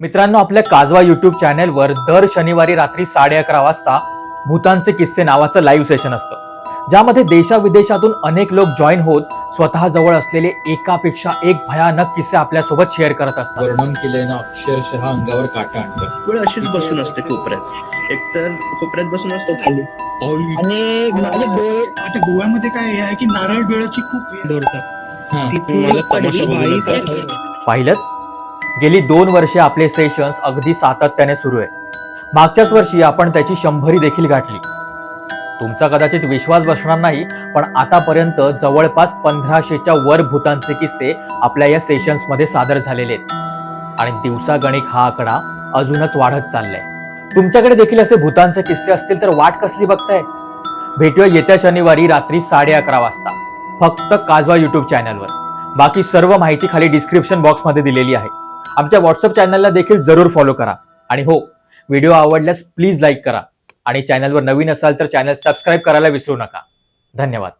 मित्रांनो आपल्या काजवा युट्यूब चॅनेलवर दर शनिवारी रात्री साडे अकरा वाजता भूतांचे किस्से नावाचं लाईव्ह सेशन असतं. ज्यामध्ये देशाविदेशातून अनेक लोक जॉईन होत स्वतः जवळ असलेले एकापेक्षा एक भयानक किस्से आपल्यासोबत शेअर करत असतात. वर्णन केलंय ना अक्षरशः अंगावर काटा आणतं वेळ अशीच बसून असते कोपऱ्यात. एकतर कोपऱ्यात बसून असतो खाली. आणि माझे डोळे आता गोव्यामध्ये काय हे आहे की नारळ बिळाची खूप हा. तिथून पडली बाई पाहिलं? गेली दोन वर्षे आपले सेशन्स अगदी सातत्याने सुरू आहे मागच्याच वर्षी आपण त्याची शंभरी देखील गाठली. तुमचा कदाचित विश्वास बसणार नाही पण आतापर्यंत जवळपास पंधराशेच्या वर भूतांचे किस्से आपल्या या सेशन्समध्ये सादर झालेले आहेत. आणि दिवसागणिक हा आकडा अजूनच वाढत चाललाय. तुमच्याकडे देखील असे भूतांचे किस्से असतील तर वाट कसली बघताय? भेटूया येत्या शनिवारी रात्री साडे अकरा वाजता फक्त काजवा युट्यूब चॅनलवर बाकी सर्व माहिती खाली डिस्क्रिप्शन बॉक्समध्ये दिलेली आहे. आमच्या व्हॉट्सअप चॅनलला देखील जरूर फॉलो करा. आणि हो व्हिडिओ आवडल्यास प्लीज लाईक करा. आणि चॅनलवर नवीन असाल तर चॅनल सबस्क्राईब करायला विसरू नका. धन्यवाद.